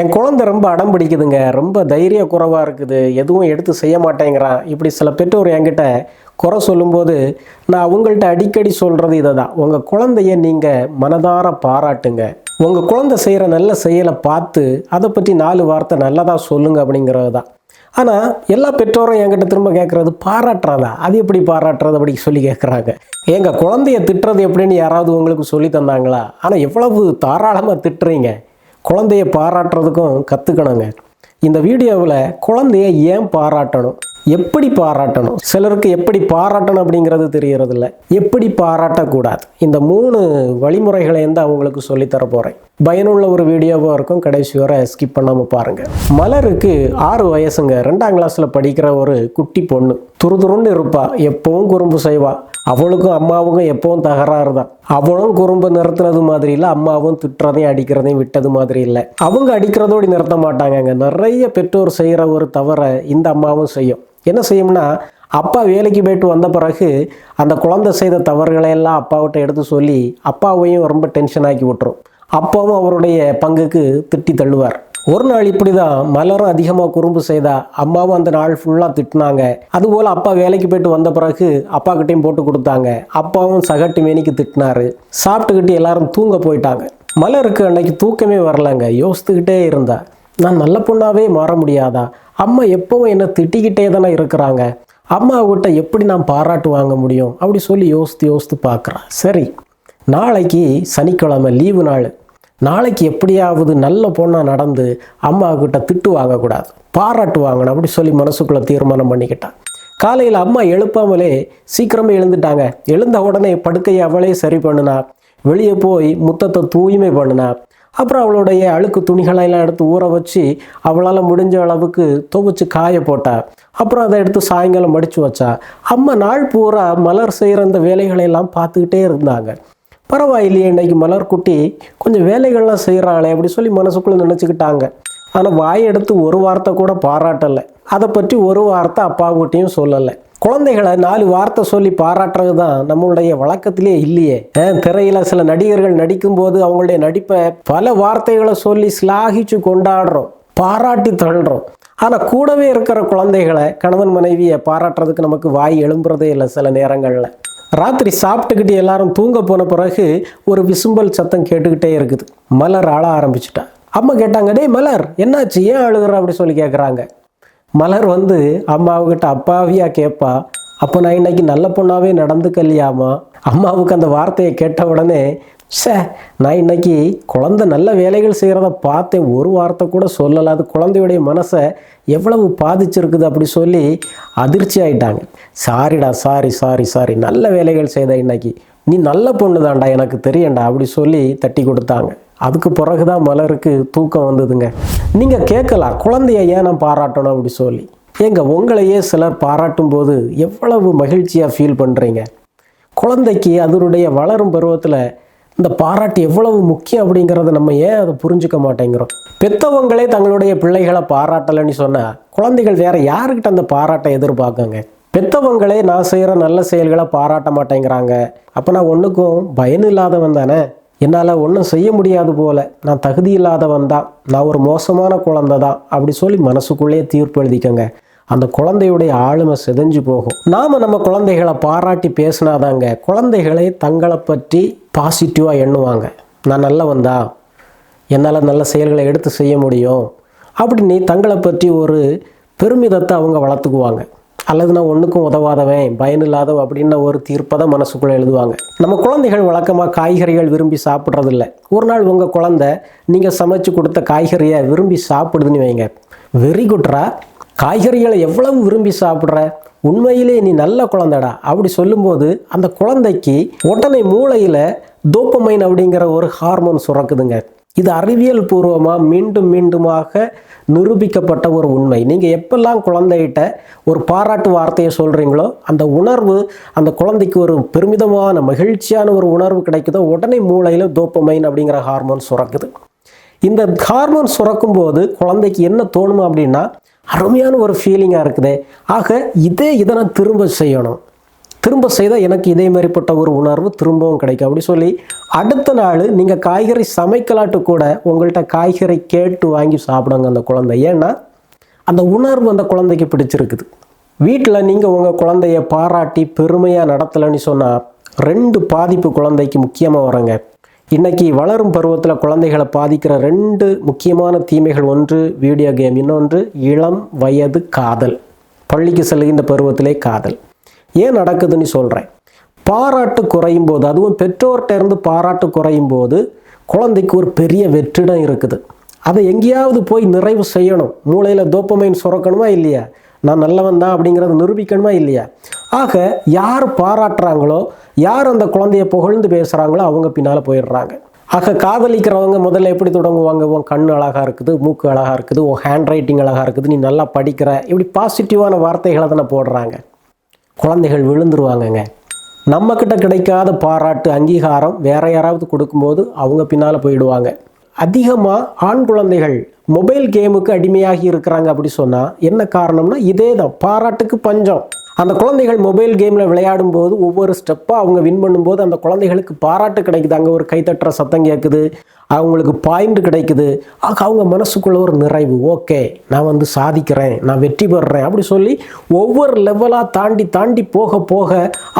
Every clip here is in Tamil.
என் குழந்தை ரொம்ப அடம் பிடிக்குதுங்க. ரொம்ப தைரிய குறைவாக இருக்குது. எதுவும் எடுத்து செய்ய மாட்டேங்கிறான். இப்படி சில பெற்றோர் என்கிட்ட குறை சொல்லும்போது நான் அவங்கள்ட்ட அடிக்கடி சொல்கிறது இதை தான் உங்கள் குழந்தைய நீங்கள் மனதார பாராட்டுங்க. உங்கள் குழந்தை செய்கிற நல்ல செயலை பார்த்து அதை பற்றி நாலு வார்த்தை நல்லதாக சொல்லுங்க அப்படிங்கிறது தான் ஆனால் எல்லா பெற்றோரும் என்கிட்ட திரும்ப கேட்குறது பாராட்டுறாதா அது எப்படி பாராட்டுறது அப்படி சொல்லி கேட்குறாங்க. எங்கள் குழந்தைய திட்டுறது எப்படின்னு யாராவது உங்களுக்கு சொல்லி தந்தாங்களா? ஆனால் எவ்வளவு தாராளமாக திட்டுறீங்க. குழந்தைய பாராட்டுறதுக்கும் கற்றுக்கணுங்க இந்த வீடியோவில் குழந்தைய ஏன் பாராட்டணும்? எப்படி பாராட்டணும்? சிலருக்கு எப்படி பாராட்டணும் அப்படிங்கிறது தெரியறதில்ல. எப்படி பாராட்டக்கூடாது? இந்த மூணு வழிமுறைகளை வந்து அவங்களுக்கு சொல்லித்தர போகிறேன் பயனுள்ள ஒரு வீடியோவாக இருக்கும். கடைசி வரை ஸ்கிப் பண்ணாமல் பாருங்கள் மலருக்கு ஆறு வயசுங்க. ரெண்டாம் கிளாஸில் படிக்கிற ஒரு குட்டி பொண்ணு. துருதுருன்னு இருப்பாள் எப்பவும் குறும்பு செய்வாள் அவளுக்கும் அம்மாவுக்கும் எப்பவும் தகராறு தான் அவளும் குறும்பு நிறுத்தினது மாதிரி இல்லை அம்மாவும் திட்டுறதையும் அடிக்கிறதையும் விட்டது மாதிரி இல்லை. அவங்க அடிக்கிறதோடு நிறுத்த மாட்டாங்கங்க. நிறைய பெற்றோர் செய்கிற ஒரு தவறை இந்த அம்மாவும் செய்யும். என்ன செய்யும்னா அப்பா வேலைக்கு போயிட்டு வந்த பிறகு அந்த குழந்தை செய்த தவறுகளை எல்லாம் அப்பாவிட்ட எடுத்து சொல்லி அப்பாவையும் ரொம்ப டென்ஷன் ஆக்கி விட்டுரும். அப்பாவும் அவருடைய பங்குக்கு திட்டி தள்ளுவார். ஒரு நாள் இப்படி தான் மலரும் அதிகமாக குறும்பு செய்தா அம்மாவும் அந்த நாள் ஃபுல்லாக திட்டினாங்க. அதுபோல் அப்பா வேலைக்கு போயிட்டு வந்த பிறகு அப்பா கிட்டையும் போட்டு கொடுத்தாங்க. அப்பாவும் சகட்டு மேனிக்கு திட்டினாரு. சாப்பிட்டுக்கிட்டு எல்லாரும் தூங்க போயிட்டாங்க. மலருக்கு அன்னைக்கு தூக்கமே வரலங்க. யோசித்துக்கிட்டே இருந்தா. நான் நல்ல பொண்ணாவே மாற முடியாதா? அம்மா எப்பவும் என்னை திட்டிக்கிட்டே தானே இருக்கிறாங்க. அம்மாவிட்ட எப்படி நான் பாராட்டு வாங்க முடியும்? அப்படி சொல்லி யோசித்து யோசித்து பார்க்குறான் சரி நாளைக்கு சனிக்கிழமை லீவு நாள். நாளைக்கு எப்படியாவது நல்ல பொண்ணாக நடந்து அம்மா கிட்ட திட்டு வாங்கக்கூடாது. பாராட்டு வாங்கணும் அப்படி சொல்லி மனசுக்குள்ளே தீர்மானம் பண்ணிக்கிட்டான் காலையில் அம்மா எழுப்பாமலே சீக்கிரமே எழுந்துட்டாங்க. எழுந்த உடனே படுக்கையை அவளே சரி பண்ணினா. வெளியே போய் முத்தத்தை தூய்மை பண்ணினா. அப்புறம் அவளுடைய அழுக்கு துணிகளை எல்லாம் எடுத்து ஊற வச்சு அவளால் முடிஞ்ச அளவுக்கு துவைச்சு காய போட்டா. அப்புறம் அதை எடுத்து சாயங்காலம் மடித்து வச்சா. அம்மா நாள் பூரா மலர் செய்கிற அந்த வேலைகளையெல்லாம் பார்த்துக்கிட்டே இருந்தாங்க. பரவாயில்லையே இன்னைக்கு மலர் குட்டி கொஞ்சம் வேலைகள்லாம் செய்கிறாளே அப்படி சொல்லி மனசுக்குள்ளே நினச்சிக்கிட்டாங்க. ஆனால் வாய் எடுத்து ஒரு வார்த்தை கூட பாராட்டலை. அதை பற்றி ஒரு வார்த்தை அப்பாவுக்கிட்டையும் சொல்லலை. குழந்தைகளை நாலு வார்த்தை சொல்லி பாராட்டுறது தான் நம்மளுடைய வழக்கத்திலே இல்லையே. திரையில் சில நடிகர்கள் நடிக்கும்போது அவங்களுடைய நடிப்பை பல வார்த்தைகளை சொல்லி சிலாகிச்சு கொண்டாடுறோம் பாராட்டி தள்ளுறோம். ஆனால் கூடவே இருக்கிற குழந்தைகளை கணவன் மனைவியை பாராட்டுறதுக்கு நமக்கு வாய் எழும்புறதே இல்லை சில நேரங்களில். ராத்திரி சாப்பிட்டுக்கிட்டு எல்லாரும் தூங்க போன பிறகு ஒரு விசும்பல் சத்தம் கேட்டுக்கிட்டே இருக்குது. மலர் அழ ஆரம்பிச்சிட்டா. அம்மா கேட்டாங்க டேய் மலர் என்னாச்சு? ஏன் அழுகிற? அப்படி சொல்லி கேட்குறாங்க மலர் வந்து அம்மாவுக்கிட்ட அப்பாவியாக கேட்பா அப்போ நான் இன்னைக்கு நல்ல பொண்ணாகவே நடந்துக்கலையாமா? அம்மாவுக்கு அந்த வார்த்தையை கேட்ட உடனே சே நான் இன்னைக்கு குழந்தை நல்ல வேலைகள் செய்கிறத பார்த்தேன். ஒரு வார்த்தை கூட சொல்லலை. அது குழந்தையுடைய மனசை எவ்வளவு பாதிச்சிருக்குது அப்படி சொல்லி அதிர்ச்சி ஆயிட்டாங்க. சாரிடா சாரி சாரி சாரி நல்ல வேலைகள் செய்த இன்னைக்கு. நீ நல்ல பொண்ணு தான்டா எனக்கு தெரியண்டா அப்படி சொல்லி தட்டி கொடுத்தாங்க. அதுக்கு பிறகு தான் மலருக்கு தூக்கம் வந்ததுங்க. நீங்கள் கேட்கலாம் குழந்தைய ஏன் நான் பாராட்டணும்? அப்படி சொல்லி. ஏங்க உங்களையே சிலர் பாராட்டும் போது எவ்வளவு மகிழ்ச்சியாக ஃபீல் பண்ணுறீங்க குழந்தைக்கு அதனுடைய வளரும் பருவத்தில் இந்த பாராட்டு எவ்வளவு முக்கியம் அப்படிங்கிறத நம்ம ஏன் அதை புரிஞ்சுக்க மாட்டேங்கிறோம்? பெத்தவங்களே தங்களுடைய பிள்ளைகளை பாராட்டலைன்னு சொன்னால் குழந்தைகள் வேற யாருக்கிட்ட அந்த பாராட்டை எதிர்பார்க்குங்க? பெத்தவங்களே நான் செய்கிற நல்ல செயல்களை பாராட்ட மாட்டேங்கிறாங்க. அப்போ நான் ஒன்றுக்கும் பயன் இல்லாதவன் தானே? என்னால் ஒன்றும் செய்ய முடியாது போல. நான் தகுதி இல்லாதவன் தான். நான் ஒரு மோசமான குழந்தை தான். அப்படி சொல்லி மனசுக்குள்ளேயே தீர்ப்பு எழுதிக்கங்க. அந்த குழந்தையுடைய ஆளுமை சிதைஞ்சு போகும். நாம் நம்ம குழந்தைகளை பாராட்டி பேசினாதாங்க குழந்தைகளை தங்களை பற்றி பாசிட்டிவாக எண்ணுவாங்க. நான் நல்லவன் தான் என்னால் நல்ல செயல்களை எடுத்து செய்ய முடியும். அப்படின்னு தங்களை பற்றி ஒரு பெருமிதத்தை அவங்க வளர்த்துக்குவாங்க. அல்லது நான் ஒன்றுக்கும் உதவாதவன் பயனில்லாதவன் அப்படின்ன ஒரு தீர்ப்பை தான் மனசுக்குள்ளே எழுதுவாங்க. நம்ம குழந்தைகள் வழக்கமாக காய்கறிகள் விரும்பி சாப்பிட்றதில்ல. ஒரு நாள் உங்கள் குழந்தை நீங்கள் சமைச்சு கொடுத்த காய்கறியை விரும்பி சாப்பிடுதுன்னு வைங்க. வெரி குட்ரா காய்கறிகளை எவ்வளவு விரும்பி சாப்பிட்ற? உண்மையிலே நீ நல்ல குழந்தைடா. அப்படி சொல்லும்போது அந்த குழந்தைக்கு உடனே மூளையில் தோப்பமைன் அப்படிங்கிற ஒரு ஹார்மோன் சுரக்குதுங்க. இது அறிவியல் பூர்வமாக மீண்டும் மீண்டுமாக நிரூபிக்கப்பட்ட ஒரு உண்மை. நீங்கள் எப்பெல்லாம் குழந்தைகிட்ட ஒரு பாராட்டு வார்த்தையை சொல்கிறீங்களோ அந்த உணர்வு அந்த குழந்தைக்கு ஒரு பெருமிதமான மகிழ்ச்சியான ஒரு உணர்வு கிடைக்குதோ உடனே மூளையில் தோப்பமைன் அப்படிங்கிற ஹார்மோன் சுரக்குது. இந்த ஹார்மோன் சுரக்கும் போது குழந்தைக்கு என்ன தோணும் அப்படின்னா அருமையான ஒரு ஃபீலிங்காக இருக்குது. ஆக இதே இதை நான் திரும்ப செய்யணும். திரும்ப செய்தால் எனக்கு இதே மாதிரிப்பட்ட ஒரு உணர்வு திரும்பவும் கிடைக்கும். அப்படி சொல்லி அடுத்த நாள் நீங்கள் காய்கறி சமைக்கலாட்டு கூட உங்கள்கிட்ட காய்கறி கேட்டு வாங்கி சாப்பிடுங்க அந்த குழந்தை. ஏன்னா அந்த உணர்வு அந்த குழந்தைக்கு பிடிச்சிருக்குது. வீட்டில் நீங்கள் உங்கள் குழந்தைய பாராட்டி பெருமையாக நடத்தலைன்னு சொன்னால் ரெண்டு பாதிப்பு குழந்தைக்கு முக்கியமாக வரங்க. இன்றைக்கி வளரும் பருவத்தில் குழந்தைகளை பாதிக்கிற ரெண்டு முக்கியமான தீமைகள் ஒன்று வீடியோ கேம் இன்னொன்று இளம் வயது காதல். பள்ளிக்கு செல்கின்ற பருவத்திலே காதல். ஏன் நடக்குதுன்னு சொல்கிறேன் பாராட்டு குறையும் போது அதுவும் பெற்றோர்கிட்ட இருந்து பாராட்டு குறையும் போது குழந்தைக்கு ஒரு பெரிய வெற்றிடம் இருக்குது. அதை எங்கேயாவது போய் நிறைவு செய்யணும். மூளையில் தோப்பமைன் சுரக்கணுமா இல்லையா? நான் நல்லவன் தான் அப்படிங்கிறத நிரூபிக்கணுமா இல்லையா? ஆக யார் பாராட்டுறாங்களோ யார் அந்த குழந்தைய புகழ்ந்து பேசுகிறாங்களோ அவங்க பின்னால் போயிடுறாங்க. ஆக காதலிக்கிறவங்க முதல்ல எப்படி தொடங்குவாங்க? உன் கண் அழகாக இருக்குது மூக்கு அழகாக இருக்குது உன் ஹேண்ட் ரைட்டிங் அழகாக இருக்குது நீ நல்லா படிக்கிற. இப்படி பாசிட்டிவான வார்த்தைகளை தானே போடுறாங்க. குழந்தைகள் விழுந்துருவாங்கங்க. நம்மக்கிட்ட கிடைக்காத பாராட்டு அங்கீகாரம் வேற யாராவது கொடுக்கும்போது அவங்க பின்னால் போயிடுவாங்க. அதிகமாக ஆண் குழந்தைகள் மொபைல் கேமுக்கு அடிமையாகி இருக்கிறாங்க அப்படி சொன்னால் என்ன காரணம்னா இதே தான் பாராட்டுக்கு பஞ்சம். அந்த குழந்தைகள் மொபைல் கேமில் விளையாடும் போது ஒவ்வொரு ஸ்டெப்பாக அவங்க வின் பண்ணும்போது அந்த குழந்தைகளுக்கு பாராட்டு கிடைக்குது. அங்கே ஒரு கைத்தட்டுற சத்தம் கேட்குது அவங்களுக்கு பாயிண்ட் கிடைக்குது. ஆக அவங்க மனசுக்குள்ள ஒரு நிறைவு. ஓகே நான் வந்து சாதிக்கிறேன். நான் வெற்றி பெறுறேன். அப்படி சொல்லி ஒவ்வொரு லெவலாக தாண்டி தாண்டி போக போக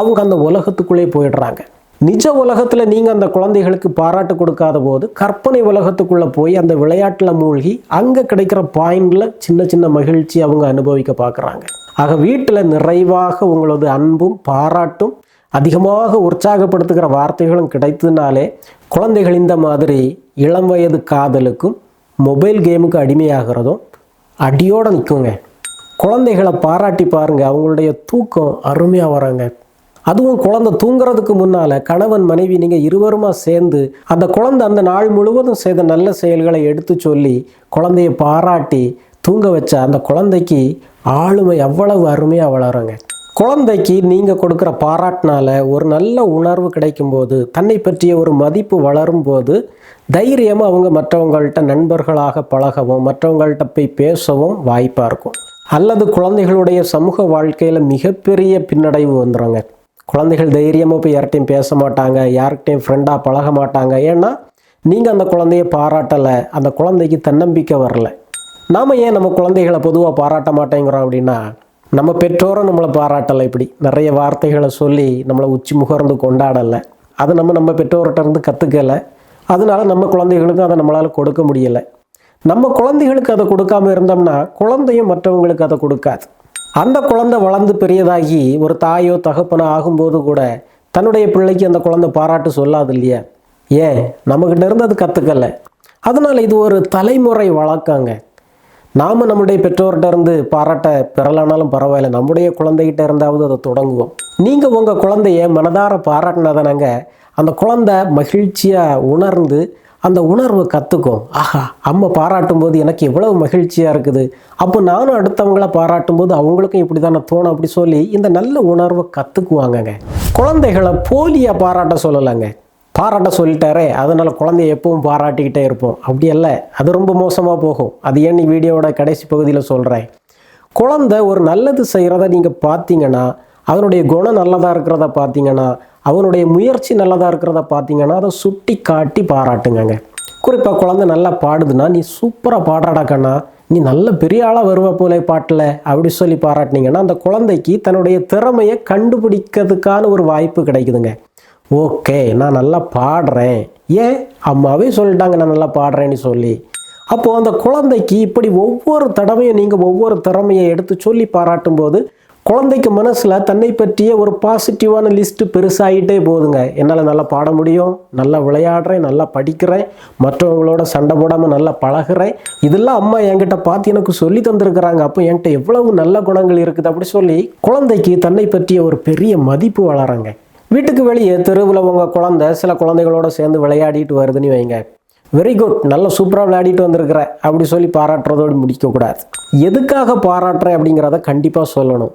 அவங்க அந்த உலகத்துக்குள்ளே போயிடுறாங்க. நிஜ உலகத்தில் நீங்கள் அந்த குழந்தைகளுக்கு பாராட்டு கொடுக்காத போது கற்பனை உலகத்துக்குள்ளே போய் அந்த விளையாட்டில் மூழ்கி அங்கே கிடைக்கிற பாயிண்டில் சின்ன சின்ன மகிழ்ச்சி அவங்க அனுபவிக்க பார்க்குறாங்க ஆக வீட்டில் நிறைவாக உங்களது அன்பும் பாராட்டும் அதிகமாக உற்சாகப்படுத்துகிற வார்த்தைகளும் கிடைத்ததுனாலே குழந்தைகள் இந்த மாதிரி இளம் வயது காதலுக்கும் மொபைல் கேமுக்கு அடிமையாகிறதும் அடியோடு நிற்குங்க குழந்தைகளை பாராட்டி பாருங்கள் அவங்களுடைய தூக்கம் அருமையாக வராங்க. அதுவும் குழந்தை தூங்குறதுக்கு முன்னால் கணவன் மனைவி நீங்கள் இருவருமா சேர்ந்து அந்த குழந்தை அந்த நாள் முழுவதும் செய்த நல்ல செயல்களை எடுத்து சொல்லி குழந்தைய பாராட்டி தூங்க வச்ச அந்த குழந்தைக்கு ஆளுமை அவ்வளவு அருமையாக வளருங்க. குழந்தைக்கு நீங்கள் கொடுக்குற பாராட்டினால ஒரு நல்ல உணர்வு கிடைக்கும்போது தன்னை பற்றிய ஒரு மதிப்பு வளரும் போது தைரியமாக அவங்க மற்றவங்கள்ட்ட நண்பர்களாக பழகவும் மற்றவங்கள்ட்ட போய் பேசவும் வாய்ப்பாக இருக்கும். அல்லது குழந்தைகளுடைய சமூக வாழ்க்கையில் மிகப்பெரிய பின்னடைவு வந்துடுங்க குழந்தைகள் தைரியமாக போய் யார்கிட்டையும் பேச மாட்டாங்க யார்கிட்டையும் ஃப்ரெண்டாக பழக மாட்டாங்க. ஏன்னா நீங்கள் அந்த குழந்தைய பாராட்டலை அந்த குழந்தைக்கு தன்னம்பிக்கை வரலை. நாம் ஏன் நம்ம குழந்தைகளை பொதுவாக பாராட்ட மாட்டேங்கிறோம் அப்படின்னா நம்ம பெற்றோரும் நம்மளை பாராட்டலை இப்படி. நிறைய வார்த்தைகளை சொல்லி நம்மளை உச்சி முகர்ந்து கொண்டாடலை. அது நம்ம நம்ம பெற்றோர்கிட்ட இருந்து கற்றுக்கலை அதனால நம்ம குழந்தைகளுக்கும் அதை நம்மளால் கொடுக்க முடியலை. நம்ம குழந்தைகளுக்கு அதை கொடுக்காம இருந்தோம்னா குழந்தையும் மற்றவங்களுக்கு அதை கொடுக்காது. அந்த குழந்தை வளர்ந்து பெரியதாகி ஒரு தாயோ தகப்பனோ ஆகும்போது கூட தன்னுடைய பிள்ளைக்கு அந்த குழந்தை பாராட்டு சொல்லாது இல்லையா? ஏன்? நம்மக்கிட்ட இருந்து அது கற்றுக்கலை அதனால் இது ஒரு தலைமுறை வழக்கங்க. நாம் நம்முடைய பெற்றோர்கிட்ட இருந்து பாராட்ட பெறலானாலும் பரவாயில்ல. நம்முடைய குழந்தைகிட்ட இருந்தாவது அதை தொடங்குவோம். நீங்கள் உங்கள் குழந்தைய மனதார பாராட்டினதானங்க அந்த குழந்தை மகிழ்ச்சியாக உணர்ந்து அந்த உணர்வை கற்றுக்கும் ஆஹா அம்மா பாராட்டும் போது எனக்கு எவ்வளவு மகிழ்ச்சியாக இருக்குது. அப்போ நானும் அடுத்தவங்கள பாராட்டும் போது அவங்களுக்கும் இப்படி தானே தோணும் அப்படி சொல்லி இந்த நல்ல உணர்வை கற்றுக்குவாங்கங்க குழந்தைகளை போலியாக பாராட்ட சொல்லலைங்க. பாராட்ட சொல்லிட்டாரே அதனால் குழந்தைய எப்பவும் பாராட்டிக்கிட்டே இருப்போம். அப்படி அல்ல அது ரொம்ப மோசமாக போகும். அது ஏன் நீ வீடியோவோட கடைசி பகுதியில் சொல்கிறேன் குழந்தை ஒரு நல்லது செய்கிறத நீங்கள் பார்த்தீங்கன்னா அதனுடைய குணம் நல்லதாக இருக்கிறத பார்த்தீங்கன்னா அவனுடைய முயற்சி நல்லதாக இருக்கிறத பார்த்தீங்கன்னா அதை சுட்டி காட்டி பாராட்டுங்கங்க. குறிப்பாக குழந்தை நல்லா பாடுதுன்னா நீ சூப்பராக பாடுறாடா கண்ணா. நீ நல்ல பெரிய ஆளாக வருவ போலே பாட்டில். அப்படி சொல்லி பாராட்டினீங்கன்னா அந்த குழந்தைக்கு தன்னுடைய திறமையை கண்டுபிடிக்கிறதுக்கான ஒரு வாய்ப்பு கிடைக்குதுங்க. ஓகே நான் நல்லா பாடுறேன். ஏன்? அம்மாவே சொல்லிட்டாங்க நான் நல்லா பாடுறேன்னு சொல்லி. அப்போது அந்த குழந்தைக்கு இப்படி ஒவ்வொரு தடவையும் நீங்கள் ஒவ்வொரு திறமையை எடுத்து சொல்லி பாராட்டும் போது குழந்தைக்கு மனசில் தன்னை பற்றிய ஒரு பாசிட்டிவான லிஸ்ட்டு பெருசாகிட்டே போகுதுங்க. என்னால் நல்லா பாட முடியும் நல்லா விளையாடுறேன் நல்லா படிக்கிறேன் மற்றவங்களோட சண்டை போடாமல் நல்லா பழகுறேன். இதெல்லாம் அம்மா என்கிட்ட பார்த்து எனக்கு சொல்லி தந்திருக்கிறாங்க. அப்போ என்கிட்ட எவ்வளவு நல்ல குணங்கள் இருக்குது அப்படி சொல்லி குழந்தைக்கு தன்னை பற்றிய ஒரு பெரிய மதிப்பு வளராங்க. வீட்டுக்கு வெளியே தெருவில் உங்கள் குழந்தை சில குழந்தைகளோட சேர்ந்து விளையாடிட்டு வருதுன்னு வைங்க. வெரி குட் நல்ல சூப்பராக விளையாடிட்டு வந்திருக்கிற அப்படி சொல்லி பாராட்டுறதோடு முடிக்கக்கூடாது எதுக்காக பாராட்டுறேன் அப்படிங்கிறத கண்டிப்பாக சொல்லணும்.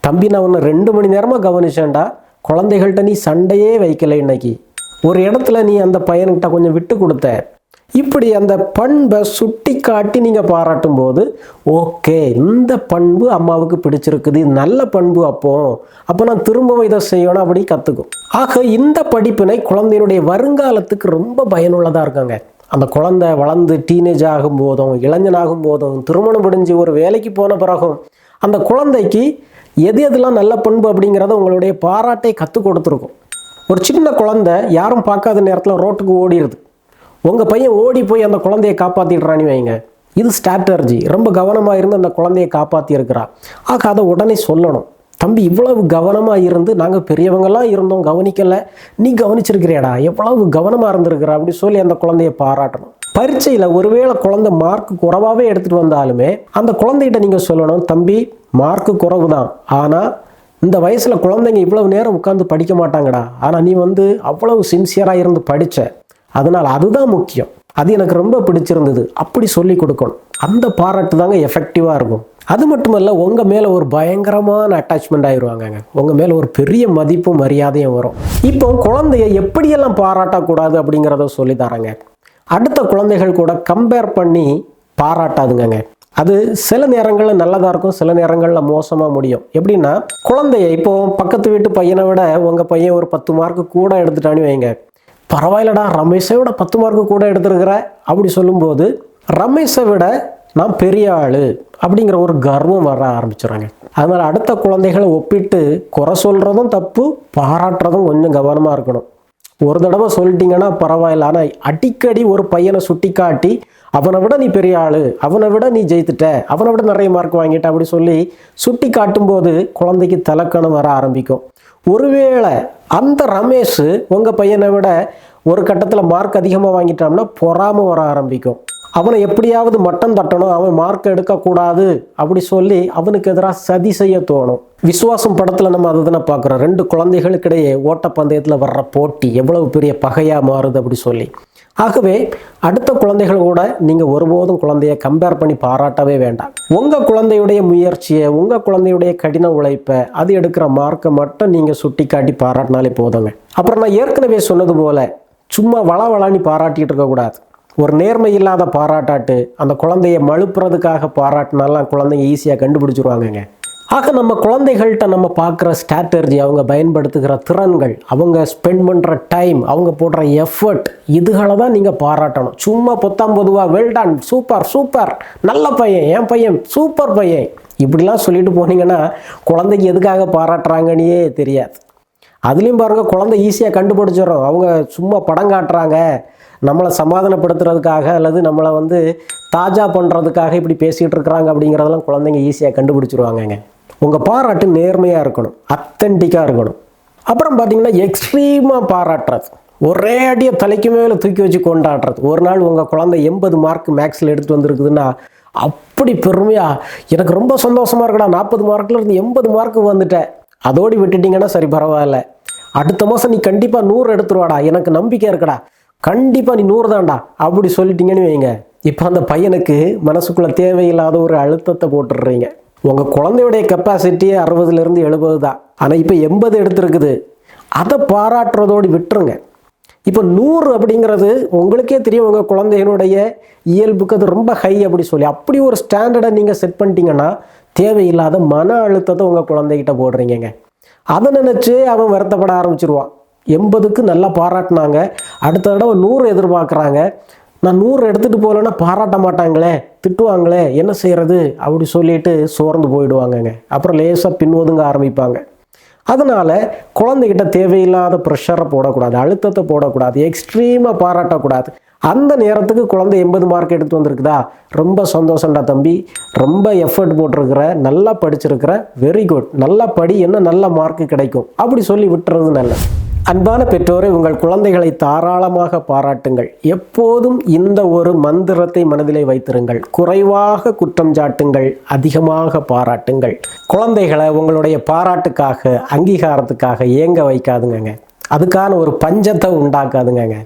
தம்பி நான் ஒன்று ரெண்டு மணி நேரமாக கவனிச்சேன்டா. குழந்தைகள்கிட்ட நீ சண்டையே வைக்கலை இன்னைக்கு. ஒரு இடத்துல நீ அந்த பையன்கிட்ட கொஞ்சம் விட்டு கொடுத்த. இப்படி அந்த பண்பை சுட்டி காட்டி நீங்கள் பாராட்டும் போது ஓகே இந்த பண்பு அம்மாவுக்கு பிடிச்சிருக்குது நல்ல பண்பு அப்போ அப்போ நான் திரும்பவும் இதை செய்யணும் அப்படி கற்றுக்கும் ஆக இந்த படிப்பினை குழந்தையினுடைய வருங்காலத்துக்கு ரொம்ப பயனுள்ளதாக இருக்காங்க. அந்த குழந்தை வளர்ந்து டீனேஜ் ஆகும் போதும் இளைஞனாகும் போதும் திருமணம் முடிஞ்சு ஒரு வேலைக்கு போன பிறகும் அந்த குழந்தைக்கு எது எதெல்லாம் நல்ல பண்பு அப்படிங்கிறத உங்களுடைய பாராட்டை கற்றுக் கொடுத்துருக்கும். ஒரு சின்ன குழந்தை யாரும் பார்க்காத நேரத்தில் ரோட்டுக்கு ஓடிடுது உங்கள் பையன் ஓடி போய் அந்த குழந்தையை காப்பாற்றிடுறான்னு வைங்க. இது ஸ்ட்ராட்டர்ஜி ரொம்ப கவனமாக இருந்து அந்த குழந்தையை காப்பாற்றி இருக்கிறா ஆக அதை உடனே சொல்லணும். தம்பி இவ்வளவு கவனமாக இருந்து நாங்கள் பெரியவங்களாம் இருந்தோம் கவனிக்கலை. நீ கவனிச்சிருக்கிறியாடா? எவ்வளவு கவனமாக இருந்திருக்கிற அப்படின்னு சொல்லி அந்த குழந்தையை பாராட்டணும். பரீட்சையில் ஒருவேளை குழந்தை மார்க் குறைவாகவே எடுத்துகிட்டு வந்தாலுமே அந்த குழந்தைகிட்ட நீங்கள் சொல்லணும் தம்பி மார்க்கு குறைவு தான் ஆனால் இந்த வயசில் குழந்தைங்க இவ்வளவு நேரம் உட்காந்து படிக்க மாட்டாங்கடா. ஆனால் நீ வந்து அவ்வளவு சின்சியராக இருந்து படித்த அதனால் அதுதான் முக்கியம். அது எனக்கு ரொம்ப பிடிச்சிருந்தது. அப்படி சொல்லி கொடுக்கணும். அந்த பாராட்டு தாங்க எஃபெக்டிவாக இருக்கும். அது மட்டுமல்ல உங்கள் மேலே ஒரு பயங்கரமான அட்டாச்மெண்ட் ஆயிடுவாங்கங்க உங்கள் மேலே ஒரு பெரிய மதிப்பும் மரியாதையும் வரும். இப்போ குழந்தைய எப்படியெல்லாம் பாராட்டக்கூடாது அப்படிங்கிறத சொல்லி தராங்க. அடுத்த குழந்தைகள் கூட கம்பேர் பண்ணி பாராட்டாதுங்கங்க. அது சில நேரங்களில் நல்லதாக இருக்கும் சில நேரங்களில் மோசமாக முடியும். எப்படின்னா குழந்தைய இப்போ பக்கத்து வீட்டு பையனை விட உங்கள் பையன் ஒரு பத்து மார்க்கு கூட எடுத்துட்டான்னு வைங்க. பரவாயில்லடா ரமேஷை விட பத்து மார்க்கு கூட எடுத்துருக்கிற அப்படி சொல்லும்போது ரமேஷை விட நான் பெரிய ஆள் அப்படிங்கிற ஒரு கர்வம் வர ஆரம்பிச்சிடுறாங்க அதனால் அடுத்த குழந்தைகளை ஒப்பிட்டு குறை சொல்கிறதும் தப்பு பாராட்டுறதும் கொஞ்சம் கவனமாக இருக்கணும். ஒரு தடவை சொல்லிட்டீங்கன்னா பரவாயில்ல ஆனால் அடிக்கடி ஒரு பையனை சுட்டி காட்டி அவனை விட நீ பெரிய ஆள் அவனை விட நீ ஜெயித்துட்ட அவனை விட நிறைய மார்க் வாங்கிட்ட அப்படி சொல்லி சுட்டி காட்டும்போது குழந்தைக்கு தலக்கணம் வர ஆரம்பிக்கும். ஒருவேளை அந்த ரமேஷ் உங்கள் பையனை விட ஒரு கட்டத்தில் மார்க் அதிகமாக வாங்கிட்டான்னா பொறாமல் வர ஆரம்பிக்கும். அவனை எப்படியாவது மட்டம் தட்டணும் அவன் மார்க் எடுக்கக்கூடாது அப்படி சொல்லி அவனுக்கு எதிராக சதி செய்ய தோணும். விசுவாசம் படத்தில் நம்ம அதை தானே பார்க்குறோம். ரெண்டு குழந்தைகளுக்கிடையே ஓட்டப்பந்தயத்தில் வர்ற போட்டி எவ்வளவு பெரிய பகையாக மாறுது அப்படி சொல்லி. ஆகவே அடுத்த குழந்தைகள் கூட நீங்கள் ஒருபோதும் குழந்தைய கம்பேர் பண்ணி பாராட்டவே வேண்டாம். உங்கள் குழந்தையுடைய முயற்சியை உங்கள் குழந்தையுடைய கடின உழைப்பை அது எடுக்கிற மார்க்கை மட்டும் நீங்கள் சுட்டி காட்டி பாராட்டினாலே போதுங்க. அப்புறம் நான் ஏற்கனவே சொன்னது போல் சும்மா வள வளானி பாராட்டிகிட்டு இருக்கக்கூடாது ஒரு நேர்மை இல்லாத பாராட்டாட்டு அந்த குழந்தைய மழுப்புறதுக்காக பாராட்டினாலாம் குழந்தைங்க ஈஸியாக கண்டுபிடிச்சிருவாங்கங்க. ஆக நம்ம குழந்தைகள்கிட்ட நம்ம பார்க்குற ஸ்ட்ராட்டர்ஜி அவங்க பயன்படுத்துகிற திறன்கள் அவங்க ஸ்பெண்ட் பண்ணுற டைம் அவங்க போடுற எஃபர்ட் இதுகளை தான் நீங்கள் பாராட்டணும். சும்மா பொத்தாம் பொதுவாக வெல்டான் சூப்பர் சூப்பர் நல்ல பையன் என் பையன் சூப்பர் பையன். இப்படிலாம் சொல்லிட்டு போனீங்கன்னா குழந்தைக்கு எதுக்காக பாராட்டுறாங்கன்னே தெரியாது. அதுலேயும் பாருங்கள் குழந்தை ஈஸியாக கண்டுபிடிச்சிடும். அவங்க சும்மா படம் காட்டுறாங்க. நம்மளை சமாதானப்படுத்துறதுக்காக அல்லது நம்மளை வந்து தாஜா பண்ணுறதுக்காக இப்படி பேசிகிட்டு இருக்கிறாங்க அப்படிங்கிறதெல்லாம் குழந்தைங்க ஈஸியாக கண்டுபிடிச்சிருவாங்கங்க. உங்கள் பாராட்டு நேர்மையாக இருக்கணும் அத்தன்டிக்காக இருக்கணும். அப்புறம் பார்த்தீங்கன்னா எக்ஸ்ட்ரீமாக பாராட்டுறது. ஒரே அடியை தலைக்கு மேலே தூக்கி வச்சு கொண்டாடுறது. ஒரு நாள் உங்கள் குழந்தை எண்பது மார்க் மேக்ஸில் எடுத்துகிட்டு வந்திருக்குதுன்னா அப்படி பெருமையாக எனக்கு ரொம்ப சந்தோஷமாக இருக்கடா நாற்பது மார்க்கில் இருந்து எண்பது மார்க்கு வந்துட்டேன். அதோடி விட்டுட்டீங்கன்னா சரி பரவாயில்ல. அடுத்த மாதம் நீ கண்டிப்பாக நூறு எடுத்துருவாடா. எனக்கு நம்பிக்கை இருக்கடா. கண்டிப்பாக நீ நூறு தான்டா. அப்படி சொல்லிட்டீங்கன்னு வைங்க. இப்போ அந்த பையனுக்கு மனசுக்குள்ளே தேவையில்லாத ஒரு அழுத்தத்தை போட்டுடுறீங்க. உங்கள் குழந்தையுடைய கெப்பாசிட்டியே அறுபதுலேருந்து எழுபது தான் ஆனால் இப்போ எண்பது எடுத்துருக்குது. அதை பாராட்டுறதோடு விட்டுருங்க. இப்போ நூறு அப்படிங்கிறது உங்களுக்கே தெரியும் உங்கள் குழந்தையினுடைய இயல்புக்கு அது ரொம்ப ஹை அப்படி சொல்லி. அப்படி ஒரு ஸ்டாண்டர்டை நீங்கள் செட் பண்ணிட்டீங்கன்னா தேவையில்லாத மன அழுத்தத்தை உங்கள் குழந்தைகிட்ட போடுறீங்கங்க. அதை நினச்சி அவன் வருத்தப்பட ஆரம்பிச்சிருவான். எண்பதுக்கு நல்லா பாராட்டினாங்க. அடுத்த தடவை நூறு எதிர்பார்க்குறாங்க. நான் நூறு எடுத்துகிட்டு போகலன்னா பாராட்ட மாட்டாங்களே. திட்டுவாங்களே என்ன செய்கிறது அப்படி சொல்லிட்டு சோர்ந்து போயிடுவாங்கங்க. அப்புறம் லேசாக பின்வதுங்க ஆரம்பிப்பாங்க. அதனால் குழந்தைகிட்ட தேவையில்லாத ப்ரெஷரை போடக்கூடாது அழுத்தத்தை போடக்கூடாது எக்ஸ்ட்ரீமாக பாராட்டக்கூடாது. அந்த நேரத்துக்கு குழந்தை எண்பது மார்க் எடுத்து வந்திருக்குதா? ரொம்ப சந்தோஷம்டா தம்பி. ரொம்ப எஃபர்ட் போட்டிருக்கிற நல்லா படிச்சிருக்கிற வெரி குட் நல்லா படி என்ன நல்ல மார்க் கிடைக்கும். அப்படி சொல்லி விட்டுறது நல்லது. அன்பான பெற்றோரை உங்கள் குழந்தைகளை தாராளமாக பாராட்டுங்கள். எப்போதும் இந்த ஒரு மந்திரத்தை மனதிலே வைத்திருங்கள். குறைவாக குற்றம் சாட்டுங்கள் அதிகமாக பாராட்டுங்கள். குழந்தைகளை உங்களுடைய பாராட்டுக்காக அங்கீகாரத்துக்காக ஏங்க வைக்காதுங்கங்க. அதுக்கான ஒரு பஞ்சத்தை உண்டாக்காதுங்கங்க.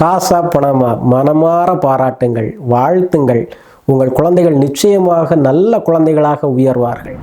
காசா பணமா மனமாற பாராட்டுங்கள் வாழ்த்துங்கள். உங்கள் குழந்தைகள் நிச்சயமாக நல்ல குழந்தைகளாக உயர்வார்கள்.